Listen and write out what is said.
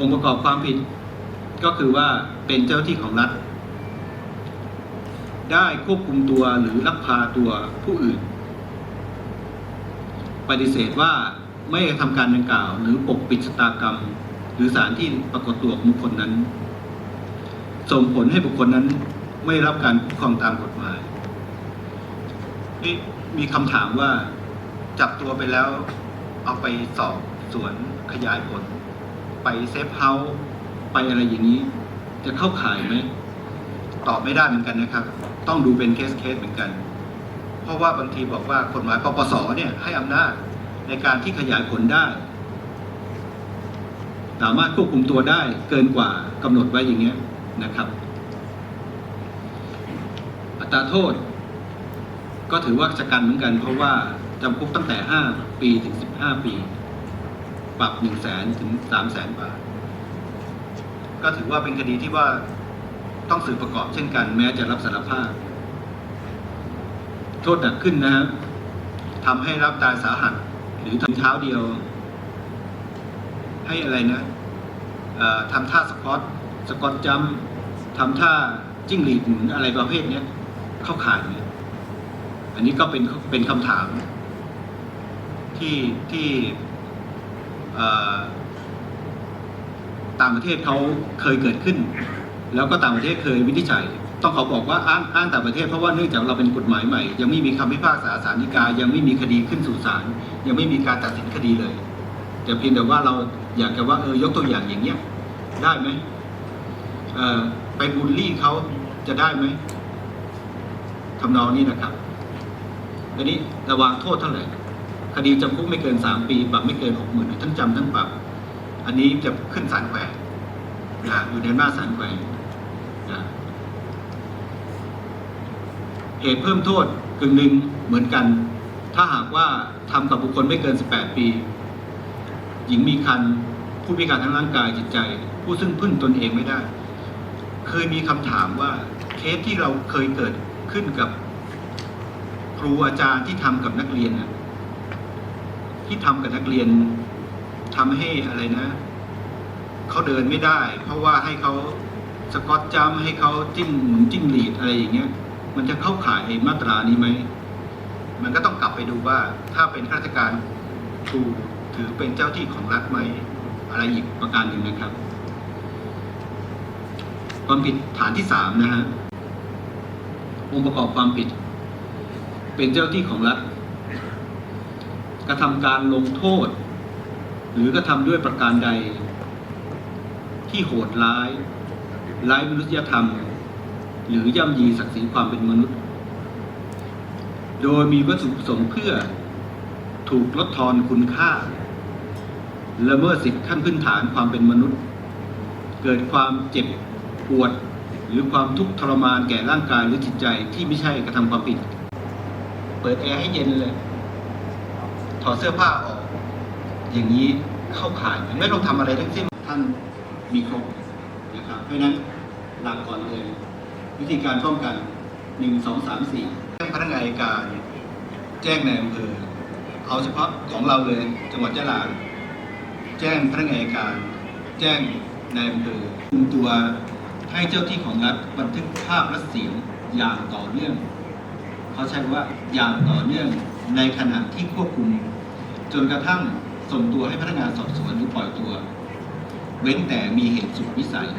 องค์ประกอบความผิด ก็คือว่าเป็นเจ้าที่ของรัฐ ได้ควบคุมตัวหรือลักพาตัวผู้อื่น ปฏิเสธว่าไม่ทำการดังกล่าว หรือปกปิดชะตากรรม หรือสารที่ปรากฏตัวของบุคคลนั้น ส่งผลให้บุคคลนั้นไม่รับการคุ้มครองตามกฎหมายนี่มีคำถามว่าจับตัวไปแล้วเอาไปสอบสวนขยายผล ไปเซฟเฮาส์ไปอะไรอย่างนี้ จะเข้าข่ายไหมตอบไม่ได้เหมือนกันนะครับ ต้องดูเป็นเคสเคสเหมือนกัน เพราะว่าบางทีบอกว่ากฎหมายปปสเนี่ยให้อำนาจในการที่ขยายผลได้ สามารถควบคุมตัวได้เกินกว่ากำหนดไว้อย่างเงี้ยนะครับ อัตราโทษ ก็ถือว่าชะกันเหมือนกัน เพราะว่าจำคุกตั้งแต่ 5 ปีถึง 15 ปี ปรับ1 0 0 0 0แสนถึง3 0 0แสนบาท ก็ถือว่าเป็นคดีที่ว่าต้องสืบประกอบเช่นกัน แม้จะรับสารภาพ โทษหนักขึ้นนะฮะทำให้รับตายสาหัส หรือทำเท้าเดียว ให้อะไรนะทำท่าสกอตสกอตจัมทำท่าจิ้งหรีดหมุนอะไรประเภทนี้เข้าข่ายไหมอันนี้ก็เป็นเป็นคำถามที่ที่ ต่างประเทศเขาเคยเกิดขึ้น แล้วก็ต่างประเทศเคยวินิจฉัย ต้องขอบอกว่าอ้างอ้างต่างประเทศเพราะว่าเนื่องจากเราเป็นกฎหมายใหม่ ยังไม่มีคำพิพากษาศาลฎีกายังไม่มีคดีขึ้นสู่ศาลยังไม่มีการตัดสินคดีเลย แต่เพียงแต่ว่าเราอยากจะว่าเออยกตัวอย่างอย่างเนี้ยได้ไหมเอ่อไปบูลลี่เขาจะได้ไหมทำนองนี้นะครับอันนี้ระวางโทษเท่าไหร่ คดีจำคุกไม่เกินสามปี ปรับไม่เกินหกหมื่นทั้งจำทั้งปรับ อันนี้จะขึ้นศาลแขวงนะอยู่ในหน้าศาลแขวงนะเหตุเพิ่มโทษกึ่งหนึ่งเหมือนกัน ถ้าหากว่าทำกับบุคคลไม่เกิน 18 ปี หญิงมีคันผู้พิการทางร่างกายจิตใจ ผู้ซึ่งพึ่งตนเองไม่ได้ เคยมีคำถามว่าเคสที่เราเคยเกิดขึ้นกับครูอาจารย์ที่ทำกับนักเรียนน่ะ ที่ทำกับนักเรียนทำให้อะไรนะเขาเดินไม่ได้ เพราะว่าให้เขาสกอตจัมให้เขาจิ้งหมุนจิ้งหลีดอะไรอย่างเงี้ย มันจะเข้าข่ายมาตรานี้ไหมมันก็ต้องกลับไปดูว่า ถ้าเป็นข้าราชการครูถือเป็นเจ้าที่ของรัฐไหมอะไรอีกประการหนึ่งนะครับความผิดฐานที่สามนะฮะองค์ประกอบความผิด เป็นเจ้าที่ของรัฐ กระทำการลงโทษ หรือกระทำด้วยประการใด ที่โหดร้ายร้ายมนุษยธรรม หรือย่ำยีศักดิ์ศรีความเป็นมนุษย์ โดยมีวัตถุประสงค์เพื่อถูกลดทอนคุณค่าละเมิดสิทธิขั้นพื้นฐานความเป็นมนุษย์ เกิดความเจ็บปวด หรือความทุกข์ทรมานแก่ร่างกายหรือจิตใจที่ไม่ใช่กระทำความผิด เปิดแอร์ให้เย็นเลย ถอดเสื้อผ้าออก อย่างนี้เข้าข่ายไม่ต้องทำอะไรทั้งสิ้นท่านมีครบนะครับเพราะฉะนั้นหลักก่อนเลย วิธีการป้องกันหนึ่งสองสามสี่แจ้งพนักงานการแจ้งในอำเภอเอาเฉพาะของเราเลยจังหวัดยะลาแจ้งพนักงานการแจ้งในายอำเภอคุมตัวให้เจ้าที่ของรัฐบันทึกภาพและเสียงอย่างต่อเนื่อง เขาใช้คำว่าอย่างต่อเนื่อง ในขณะที่ควบคุม จนกระทั่งส่งตัวให้พนักงานสอบสวนหรือปล่อยตัว เว้นแต่มีเหตุสุดวิสัย